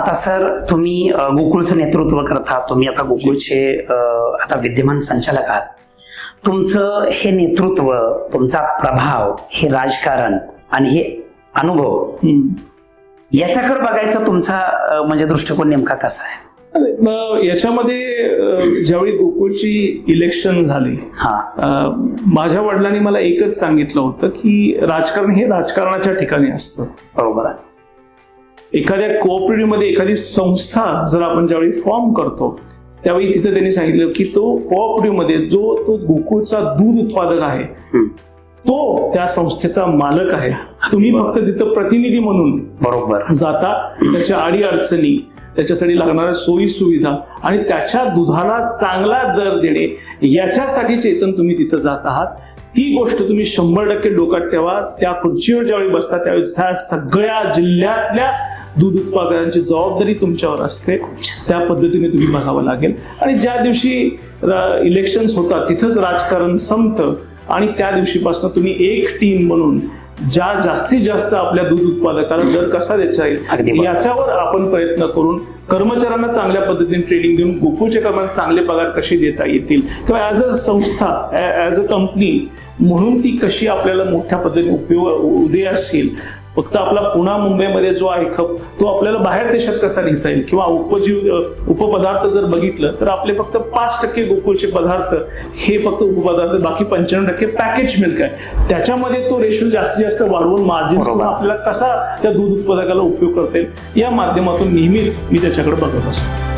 आता सर तुम्ही गोकुळचं नेतृत्व करता तुम्ही आता गोकुळचे आता विद्यमान संचालक आहात. तुमचं हे नेतृत्व तुमचा प्रभाव हे राजकारण आणि हे अनुभव याच्याकडे बघायचा तुमचा म्हणजे दृष्टिकोन नेमका कसा आहे? याच्यामध्ये ज्यावेळी गोकुळची इलेक्शन झाली हा. माझ्या वडिलांनी मला एकच सांगितलं होतं की राजकारण हे राजकारणाच्या ठिकाणी असतं. बरोबर आहे. एखाद्या कोऑपरेटिव्हमध्ये एखादी संस्था जर आपण ज्यावेळी फॉर्म करतो त्यावेळी तिथे त्यांनी सांगितलं की तो कोऑपरेटिव्हमध्ये जो तो गोकुळचा दूध उत्पादक आहे. तो त्या संस्थेचा मालक आहे. तुम्ही फक्त तिथं प्रतिनिधी म्हणून बरोबर. जाता त्याच्या अडी अडचणी त्याच्यासाठी लागणाऱ्या सोयी सुविधा आणि त्याच्या दुधाला चांगला दर देणे याच्यासाठी चेतन तुम्ही तिथं जात आहात. ती गोष्ट तुम्ही शंभर टक्के डोक्यात ठेवा. त्या खुर्चीवर ज्यावेळी बसता त्यावेळी ह्या सगळ्या जिल्ह्यातल्या दूध उत्पादनाची जबाबदारी तुमच्यावर असते. त्या पद्धतीने तुम्ही बघावं लागेल. आणि ज्या दिवशी इलेक्शन होतात तिथंच राजकारण संपतं. आणि त्या दिवशीपासून तुम्ही एक टीम म्हणून ज्या जास्तीत जास्त आपल्या दूध उत्पादकाला दर कसा देता येईल. याच्यावर आपण प्रयत्न करून कर्मचाऱ्यांना चांगल्या पद्धतीने ट्रेनिंग देऊन गोकुळच्या कर्मचाऱ्यांना चांगले पगार कसे देता येतील? किंवा ऍज अ संस्था ऍज अ कंपनी म्हणून ती कशी आपल्याला मोठ्या पद्धतीने उपयोग उदयास येईल फक्त आपला पुणा मुंबईमध्ये जो आहे खप तो आपल्याला बाहेर देशात कसा लिहिता येईल? किंवा उपजीव उपपदार्थ जर बघितलं तर आपले फक्त पाच टक्के गोकुळचे पदार्थ हे फक्त उपपदार्थ बाकी पंच्याण्णव टक्के पॅकेज मिल्क आहे. त्याच्यामध्ये तो रेशो जास्तीत जास्त वाढवून बरोबर. आपल्याला कसा त्या दूध उत्पादकाला उपयोग करता येईल या माध्यमातून नेहमीच मी त्याच्याकडे बघत असतो.